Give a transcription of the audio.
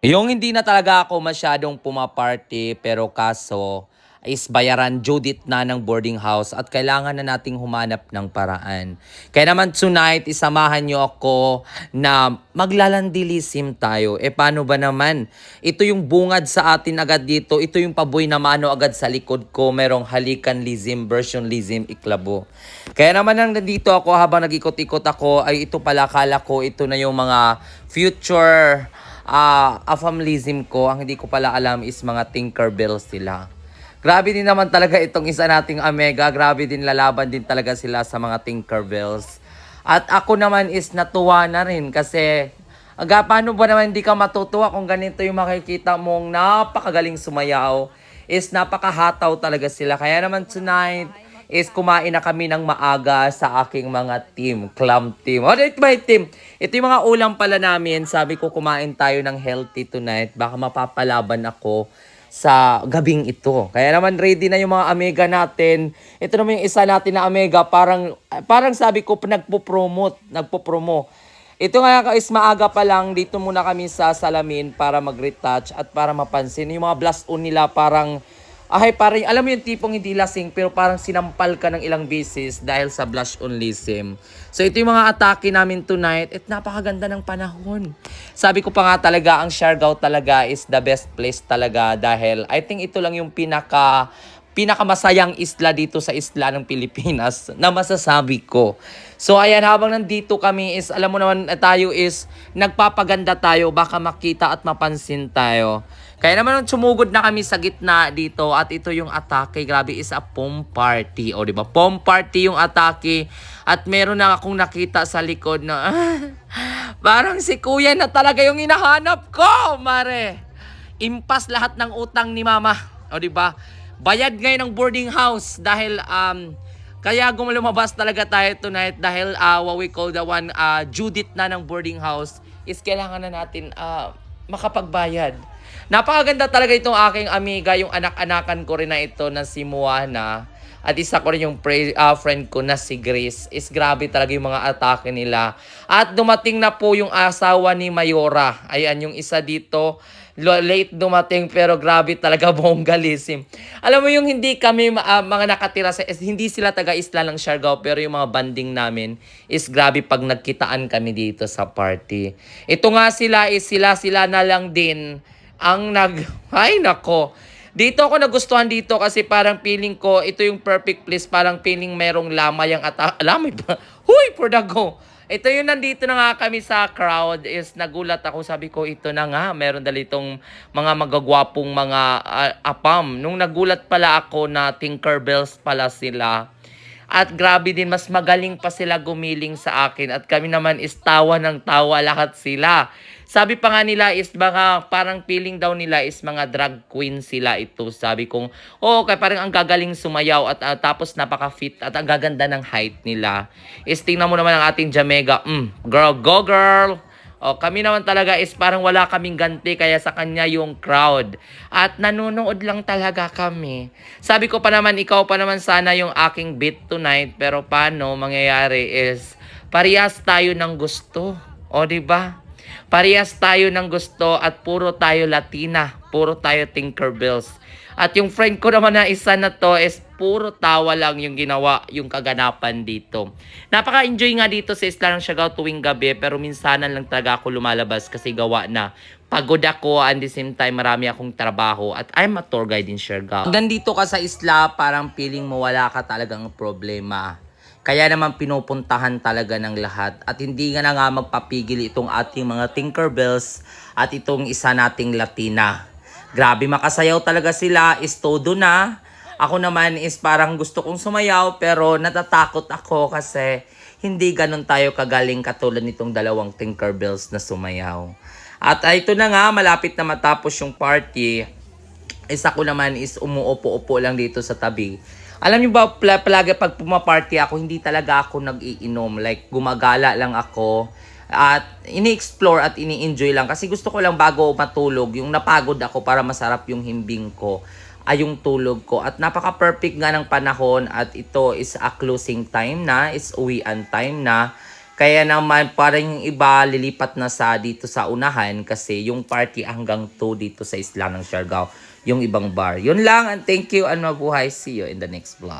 Yung hindi na talaga ako masyadong pumaparty pero kaso is bayaran Judith na ng boarding house at kailangan na nating humanap ng paraan. Kaya naman tonight, isamahan nyo ako na maglalandilisim tayo. E paano ba naman? Ito yung bungad sa atin agad dito. Ito yung paboy na mano agad sa likod ko. Merong halikan lism, version lism, iklabo. Kaya naman nang nandito ako habang nag-ikot-ikot ako, ay ito pala kala ko ito na yung mga future ah afamlism ko, ang hindi ko pala alam is mga Tinkerbell sila. Grabe din naman talaga itong isa nating Omega. Grabe din lalaban din talaga sila sa mga Tinkerbells. At ako naman is natuwa na rin kasi aga, paano ba naman hindi ka matutuwa kung ganito yung makikita mong napakagaling sumayaw is napakahataw talaga sila. Kaya naman tonight is kumain na kami ng maaga sa aking mga team, clam team. O, ito ba yung team? Ito yung mga ulam pala namin. Sabi ko kumain tayo ng healthy tonight. Baka mapapalaban ako sa gabing ito. Kaya naman ready na yung mga Amiga natin. Ito naman yung isa natin na Amiga. Parang, parang sabi ko, nagpo-promote, nagpo-promo. Ito nga is maaga pa lang, dito muna kami sa salamin para mag-retouch at para mapansin. Yung mga blast on nila parang, ay parang, alam mo yung tipong hindi lasing pero parang sinampal ka ng ilang beses dahil sa blush onlyism. So ito yung mga atake namin tonight at napakaganda ng panahon. Sabi ko pa nga talaga, ang Siargao talaga is the best place talaga dahil I think ito lang yung pinaka pinakamasayang isla dito sa isla ng Pilipinas na masasabi ko. So ayan, habang nandito kami is, alam mo naman eh, tayo is, nagpapaganda tayo, baka makita at mapansin tayo. Kaya naman nung sumugod na kami sa gitna dito at ito yung atake, grabe is a pom party. O di ba? Pom party yung atake at meron na akong nakita sa likod na parang si kuya na talaga yung hinahanap ko, mare. Impas lahat ng utang ni mama. O di ba? Bayad ngayon ng boarding house dahil um kaya gumulumabas talaga tayo tonight dahil uh, what we call the one uh, Judith na ng boarding house is kailangan na natin uh, makapagbayad. Napakaganda talaga itong aking amiga, yung anak-anakan ko rin na ito na si Moana. At isa ko rin yung pre, uh, friend ko na si Grace. Is grabe talaga yung mga atake nila. At dumating na po yung asawa ni Mayora. Ayan yung isa dito. Late dumating pero grabe talaga bongalism. Alam mo yung hindi kami uh, mga nakatira sa hindi sila taga Isla ng Siargao pero yung mga banding namin is grabe pag nagkitaan kami dito sa party. Ito nga sila is sila sila na lang din ang nag... Ay, nako. Dito ako nagustuhan dito kasi parang feeling ko, ito yung perfect place. Parang feeling merong lamay ang ata... Lamay ba? Huy, for the go. Ito yung nandito na nga kami sa crowd is nagulat ako. Sabi ko, ito na nga. Meron dalitong mga magagwapong mga uh, apam. Nung nagulat pala ako na Tinkerbells pala sila. At grabe din, mas magaling pa sila gumiling sa akin. At kami naman is tawa ng tawa lahat sila. Sabi pa nga nila is mga parang feeling daw nila is mga drag queen sila ito. Sabi kong, oh, kaya parang ang gagaling sumayaw at uh, tapos napaka-fit at ang gaganda ng height nila. Is tingnan mo naman ang ating Jamega. Mm, girl, go girl! O, kami naman talaga is parang wala kaming ganti kaya sa kanya yung crowd. At nanonood lang talaga kami. Sabi ko pa naman, ikaw pa naman sana yung aking beat tonight. Pero paano mangyayari is parehas tayo ng gusto. O, di ba? Parehas tayo ng gusto at puro tayo Latina. Puro tayo Tinkerbells. At yung friend ko naman na isa na to is puro tawa lang yung ginawa, yung kaganapan dito. Napaka-enjoy nga dito sa Isla ng Siargao tuwing gabi pero minsanan lang talaga ako lumalabas kasi gawa na pagod ako and the same time marami akong trabaho at I'm a tour guide in Siargao. Nandito ka sa isla parang feeling mo wala ka talagang problema. Kaya naman pinupuntahan talaga ng lahat at hindi nga na nga magpapigil itong ating mga Tinkerbells at itong isa nating Latina. Grabe makasayaw talaga sila, is todo na. Ako naman is parang gusto kong sumayaw pero natatakot ako kasi hindi ganun tayo kagaling katulad nitong dalawang Tinkerbells na sumayaw. At uh, ito na nga, malapit na matapos yung party. Isa ko naman is umuupo-upo lang dito sa tabi. Alam niyo ba, pala, palagi pag pumaparty ako, hindi talaga ako nag-iinom. Like, gumagala lang ako. At ini-explore at ini-enjoy lang. Kasi gusto ko lang bago matulog, yung napagod ako para masarap yung himbing ko ay yung tulog ko. At napaka-perfect nga ng panahon at ito is a closing time na, is uwian time na. Kaya naman parang yung iba lilipat na sa dito sa unahan kasi yung party hanggang 2 dito sa isla ng Siargao, yung ibang bar. Yun lang and thank you and mabuhay. See you in the next vlog.